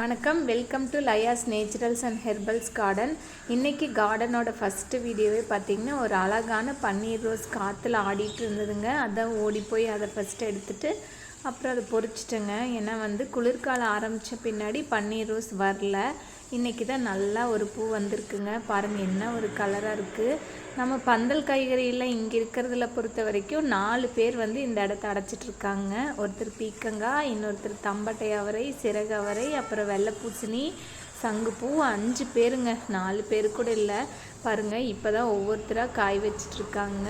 வணக்கம். Welcome to Laya's naturals and herbals garden இன்றைக்கி கார்டனோட ஃபஸ்ட்டு வீடியோவே பார்த்திங்கன்னா ஒரு அழகான பன்னீர் ரோஸ் காற்றுல ஆடிட்டு இருந்ததுங்க. அதான் ஓடி போய் அதை ஃபஸ்ட்டு எடுத்துட்டு அப்புறம் அதை பொறிச்சிட்டேங்க ஏன்னா வந்து குளிர்காலம் ஆரம்பித்த பின்னாடி பன்னீர் ரோஸ் வரல. இன்றைக்கி தான் நல்லா ஒரு பூ வந்திருக்குங்க. பாருங்கள் என்ன ஒரு கலராக இருக்குது நம்ம பந்தல் காய்கறியில் இங்கே இருக்கிறதுல பொறுத்த வரைக்கும் நாலு பேர் வந்து இந்த இடத்த அடைச்சிட்டு இருக்காங்க. ஒருத்தர் பீக்கங்காய் இன்னொருத்தர் தம்பட்டை அவரை சிறகு அவரை அப்புறம் வெள்ளை பூசணி சங்குப்பூ அஞ்சு பேருங்க. நாலு பேர் கூட இல்லை. பாருங்கள் இப்போ தான் ஒவ்வொருத்தராக காய் வச்சிட்ருக்காங்க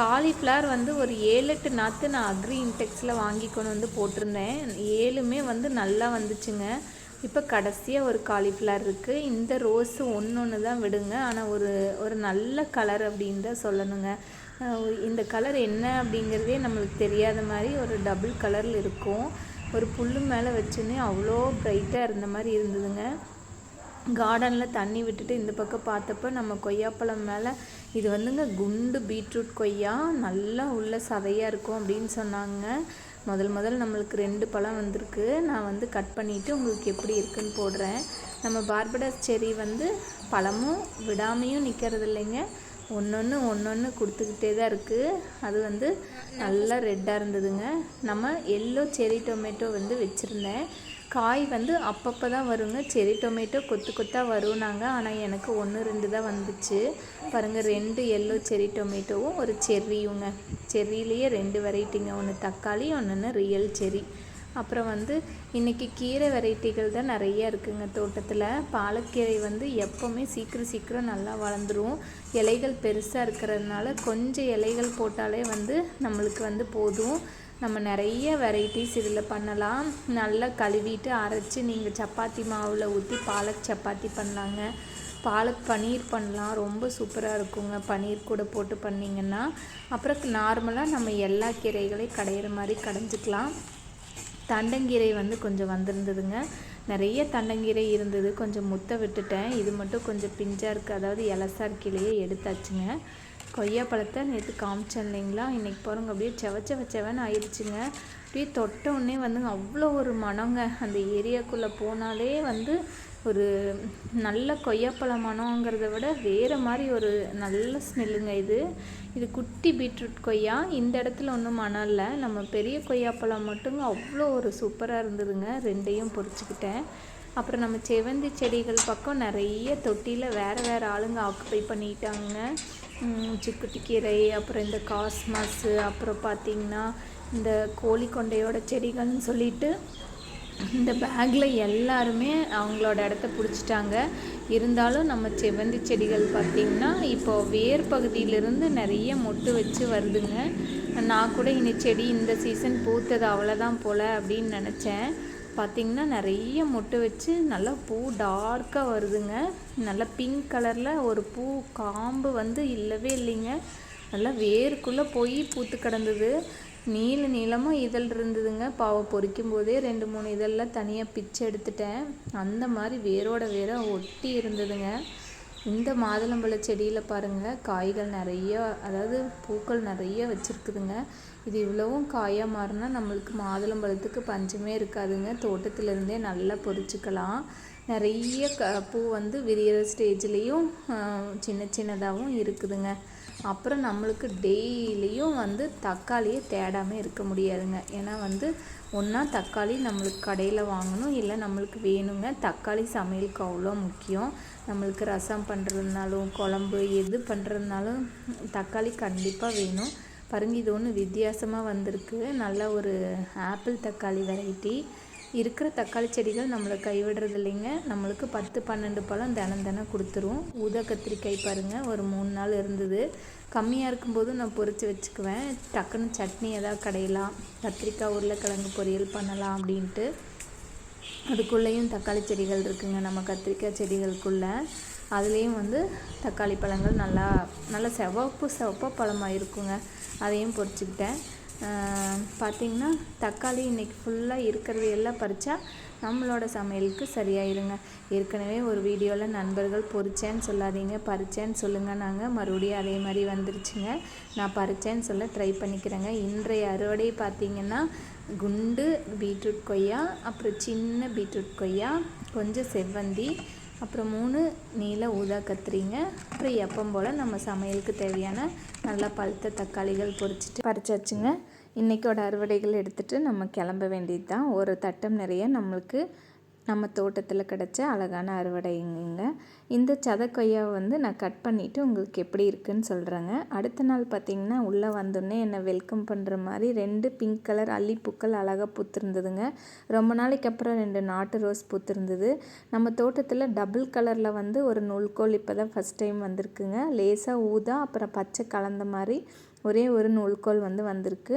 காலிஃப்ளவர் வந்து ஒரு ஏழு எட்டு நாற்று நான் அக்ரி இன்டெக்ஸில் வாங்கி கொண்டு வந்து போட்டிருந்தேன். ஏழுமே வந்து நல்லா வந்துச்சுங்க. இப்போ கடைசியாக ஒரு காலிஃப்ளவர் இருக்குது இந்த ரோஸு ஒன்று ஒன்று தான் விடுங்க. ஆனால் ஒரு ஒரு நல்ல கலர் அப்படின்னு தான் சொல்லணுங்க இந்த கலர் என்ன அப்படிங்கிறதே நம்மளுக்கு தெரியாத மாதிரி ஒரு டபுள் கலரில் இருக்கும். ஒரு புல்லு மேலே வச்சுன்னே அவ்வளோ பிரைட்டாக இருந்த மாதிரி இருந்ததுங்க. கார்டனில் தண்ணி விட்டுட்டு இந்த பக்கம் பார்த்தப்ப நம்ம கொய்யாப்பழம் மேலே இது வந்துங்க குண்டு பீட்ரூட் கொய்யா. நல்லா உள்ள சதையாக இருக்கும் அப்படின்னு சொன்னாங்க. முதல் முதல் நம்மளுக்கு ரெண்டு பழம் வந்திருக்கு. நான் வந்து கட் பண்ணிவிட்டு உங்களுக்கு எப்படி இருக்குன்னு போடுறேன். நம்ம பார்படஸ் செரி வந்து பழமும் விடாமையும் நிற்கிறது இல்லைங்க ஒன்று ஒன்று ஒன்று ஒன்று கொடுத்துக்கிட்டே தான் இருக்குது அது வந்து நல்லா ரெட்டாக இருந்ததுங்க. நம்ம எல்லோ செரி டொமேட்டோ வந்து வச்சுருந்தேன். காய் வந்து அப்பப்போ தான் வருங்க. செரி டொமேட்டோ கொத்து கொத்தாக வரும்னாங்க ஆனால் எனக்கு ஒன்று ரெண்டு தான் வந்துச்சு. பாருங்கள் ரெண்டு எல்லோ செரி டொமேட்டோவும் ஒரு செர்ரியுங்க செர்ரிலேயே ரெண்டு வெரைட்டிங்க ஒன்று தக்காளி ஒன்றுன்னு ரியல் செரி அப்புறம் வந்து இன்றைக்கி கீரை வெரைட்டிகள் தான் நிறைய இருக்குங்க தோட்டத்தில். பாலக்கீரை வந்து எப்போவுமே சீக்கிரம் சீக்கிரம் நல்லா வளர்ந்துரும். இலைகள் பெருசாக இருக்கிறதுனால கொஞ்சம் இலைகள் போட்டாலே வந்து நம்மளுக்கு வந்து போதும். நம்ம நிறைய வெரைட்டிஸ் இதில் பண்ணலாம். நல்லா கழுவிட்டு அரைச்சி நீங்கள் சப்பாத்தி மாவில் ஊற்றி பாலக் சப்பாத்தி பண்ணலாங்க. பாலக் பன்னீர் பண்ணலாம். ரொம்ப சூப்பராக இருக்குங்க. பன்னீர் கூட போட்டு பண்ணிங்கன்னா அப்புறம் நார்மலாக நம்ம எல்லா கீரைகளையும் கடையிற மாதிரி கடைஞ்சிக்கலாம். தண்டங்கீரை வந்து கொஞ்சம் வந்திருந்ததுங்க. நிறைய தண்டங்கீரை இருந்தது. கொஞ்சம் முத்த விட்டுட்டேன். இது மட்டும் கொஞ்சம் பிஞ்சாக இருக்குது அதாவது எலசார் கீழேயே எடுத்தாச்சுங்க. கொய்யா பழத்தை நேற்று காமிச்சேன் இல்லைங்களா? இன்றைக்கி பாருங்க அப்படியே செவ செவ செவன்னு ஆயிடுச்சுங்க. அப்படியே தொட்ட உடனே வந்து அவ்வளோ ஒரு மனங்க. அந்த ஏரியாக்குள்ளே போனாலே வந்து ஒரு நல்ல கொய்யாப்பழ மனங்கிறத விட வேறு மாதிரி ஒரு நல்ல ஸ்மெல்லுங்க இது. இது குட்டி பீட்ரூட் கொய்யா. இந்த இடத்துல ஒன்றும் மனம் இல்லை. நம்ம பெரிய கொய்யாப்பழம் மட்டுங்க அவ்வளோ ஒரு சூப்பராக இருந்ததுங்க. ரெண்டையும் பொறிச்சிக்கிட்டேன் அப்புறம் நம்ம செவந்தி செடிகள் பக்கம் நிறைய தொட்டியில் வேறு வேறு ஆளுங்க ஆக்குப்பை பண்ணிட்டாங்க சிக்குட்டி கீரை அப்புறம் இந்த காஸ்மாஸு அப்புறம் பார்த்திங்கன்னா இந்த கோழி கொண்டையோட செடிகள்னு சொல்லிட்டு இந்த பேக்கில் எல்லாருமே அவங்களோட இடத்த பிடிச்சிட்டாங்க. இருந்தாலும் நம்ம செவ்வந்தி செடிகள் பார்த்திங்கன்னா இப்போ வேர் பகுதியிலிருந்து நிறைய மொட்டு வச்சு வருதுங்க. நான் கூட இனி செடி இந்த சீசன் பூத்தது அவ்வளோதான் போல் அப்படின்னு நினச்சேன். பார்த்திங்கன்னா நிறைய மொட்டு வச்சு நல்லா பூ டார்க்காக வருதுங்க. நல்லா பிங்க் கலரில் ஒரு பூ காம்பு வந்து இல்லவே இல்லைங்க. நல்லா வேருக்குள்ளே போய் பூத்து கிடந்தது. நீள நீளமாக இதழ் இருந்ததுங்க. பாவை பொறிக்கும் போதே ரெண்டு மூணு இதழெலாம் தனியாக பிச்சு எடுத்துட்டேன். அந்த மாதிரி வேரோட வேற ஒட்டி இருந்ததுங்க. இந்த மாதுளம்பழ செடியில் பாருங்கள் காய்கள் நிறைய அதாவது பூக்கள் நிறைய வச்சுருக்குதுங்க. இது இவ்வளவும் காயாக மாறினா நம்மளுக்கு மாதுளம்பழத்துக்கு பஞ்சமே இருக்காதுங்க. தோட்டத்திலேருந்தே நல்லா பொறிச்சிக்கலாம். நிறைய க பூ வந்து விரியிற ஸ்டேஜ்லேயும் சின்ன சின்னதாகவும் இருக்குதுங்க. அப்புறம் நம்மளுக்கு டெய்லியும் வந்து தக்காளியை தேடாமல் இருக்க முடியாதுங்க. ஏன்னா வந்து ஒன்றா தக்காளி நம்மளுக்கு கடையில் வாங்கணும் இல்லை நம்மளுக்கு வேணுங்க. தக்காளி சமையலுக்கு அவ்வளோ முக்கியம். நம்மளுக்கு ரசம் பண்ணுறதுனாலும் குழம்பு எது பண்ணுறதுனாலும் தக்காளி கண்டிப்பாக வேணும். பாருங்க இது ஒன்று வித்தியாசமாக வந்திருக்கு. நல்ல ஒரு ஆப்பிள் தக்காளி வெரைட்டி இருக்கிற தக்காளி செடிகள் நம்மளை கைவிடுறது இல்லைங்க நம்மளுக்கு பத்து பன்னெண்டு பழம் தினம் தினம் கொடுத்துரும். ஊத கத்திரிக்காய் பாருங்கள் ஒரு மூணு நாள் இருந்தது. கம்மியாக இருக்கும்போது நான் பொறிச்சு வச்சுக்குவேன். டக்குன்னு சட்னி எதாவது கடையலாம். கத்திரிக்காய் உருளைக்கிழங்கு பொரியல் பண்ணலாம் அப்படின்ட்டு. அதுக்குள்ளேயும் தக்காளி செடிகள் இருக்குங்க நம்ம கத்திரிக்காய் செடிகளுக்குள்ளே. அதுலேயும் வந்து தக்காளி பழங்கள் நல்லா நல்லா சிவப்பு செவப்பாக பழமாக இருக்குங்க அதையும் பொறிச்சுக்கிட்டேன் பார்த்திங்கன்னா தக்காளி இன்றைக்கி ஃபுல்லாக இருக்கிறது எல்லாம் பறித்தா நம்மளோட சமையலுக்கு சரியாயிருங்க. ஏற்கனவே ஒரு வீடியோவில் நண்பர்கள் பொறிச்சேன்னு சொல்லாதீங்க பறிச்சேன்னு சொல்லுங்கள் நாங்கள் மறுபடியும் அதே மாதிரி வந்துருச்சுங்க. நான் பறித்தேன்னு சொல்ல ட்ரை பண்ணிக்கிறேங்க. இன்றைய அறுவடை பார்த்திங்கன்னா குண்டு பீட்ரூட் கொய்யா அப்புறம் சின்ன பீட்ரூட் கொய்யா கொஞ்சம் செவ்வந்தி அப்புறம் மூணு நீல ஊதா கத்திரிங்க. அப்புறம் எப்பம் போல் நம்ம சமையலுக்கு தேவையான நல்லா பழுத்த தக்காளிகள் பொறிச்சிட்டு பறிச்சாச்சுங்க. இன்றைக்கோட அறுவடைகள் எடுத்துகிட்டு நம்ம கிளம்ப வேண்டியது தான் ஒரு தட்டம் நிறைய நம்மளுக்கு நம்ம தோட்டத்தில் கிடச்ச அழகான அறுவடைங்க. இந்த சத கொய்யாவை வந்து நான் கட் பண்ணிவிட்டு உங்களுக்கு எப்படி இருக்குன்னு சொல்கிறேங்க அடுத்த நாள் பார்த்திங்கன்னா உள்ளே வந்தோடனே என்னை வெல்கம் பண்ணுற மாதிரி ரெண்டு பிங்க் கலர் அல்லிப்பூக்கள் அழகாக பூத்துருந்ததுங்க. ரொம்ப நாளைக்கு அப்புறம் ரெண்டு நாட்டு ரோஸ் பூத்துருந்தது. நம்ம தோட்டத்தில் டபுள் கலரில் வந்து ஒரு நூல்கோல் இப்போ தான் ஃபஸ்ட் டைம் வந்திருக்குங்க. லேசாக ஊதா அப்புறம் பச்சை கலந்த மாதிரி ஒரே ஒரு நூல்கோல் வந்து வந்திருக்கு.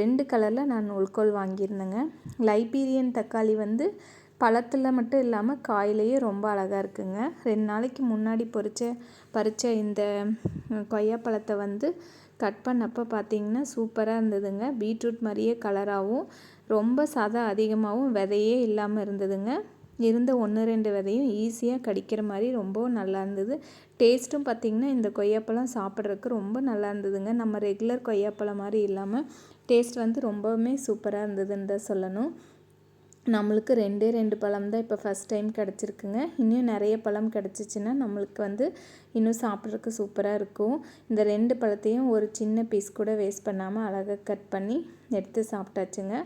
ரெண்டு கலரில் நான் நூல்கோல் வாங்கியிருந்தேங்க. லைபீரியன் தக்காளி வந்து பழத்தில் மட்டும் இல்லாமல் காயிலேயே ரொம்ப அழகாக இருக்குங்க. ரெண்டு நாளைக்கு முன்னாடி பொறிச்ச பறித்த இந்த கொய்யாப்பழத்தை வந்து கட் பண்ணப்போ பார்த்தீங்கன்னா சூப்பராக இருந்ததுங்க. பீட்ரூட் மாதிரியே கலராகவும் ரொம்ப சதை அதிகமாகவும் விதையே இல்லாமல் இருந்ததுங்க. இருந்த ஒன்று ரெண்டு விதையும் ஈஸியாக கடிக்கிற மாதிரி ரொம்பவும் நல்லா இருந்தது. டேஸ்ட்டும் பார்த்திங்கன்னா இந்த கொய்யாப்பழம் சாப்பிட்றதுக்கு ரொம்ப நல்லா இருந்ததுங்க. நம்ம ரெகுலர் கொய்யாப்பழம் மாதிரி இல்லாமல் டேஸ்ட் வந்து ரொம்பவுமே சூப்பராக இருந்ததுன்னு தான் சொல்லணும். நம்மளுக்கு ரெண்டே ரெண்டு பழம் தான் இப்போ ஃபஸ்ட் டைம் கிடச்சிருக்குங்க. இன்னும் நிறைய பழம் கிடச்சிச்சின்னா நம்மளுக்கு வந்து இன்னும் சாப்பிட்றதுக்கு சூப்பராக இருக்கும். இந்த ரெண்டு பழத்தையும் ஒரு சின்ன பீஸ் கூட வேஸ்ட் பண்ணாமல் அழகாக கட் பண்ணி எடுத்து சாப்பிட்டாச்சுங்க.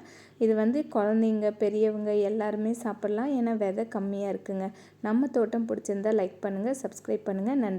இது வந்து குழந்தைங்க பெரியவங்க எல்லாருமே சாப்பிட்லாம். ஏன்னா விதை கம்மியாக இருக்குங்க. நம்ம தோட்டம் பிடிச்சிருந்தா லைக் பண்ணுங்கள் சப்ஸ்கிரைப் பண்ணுங்கள் நன்றி.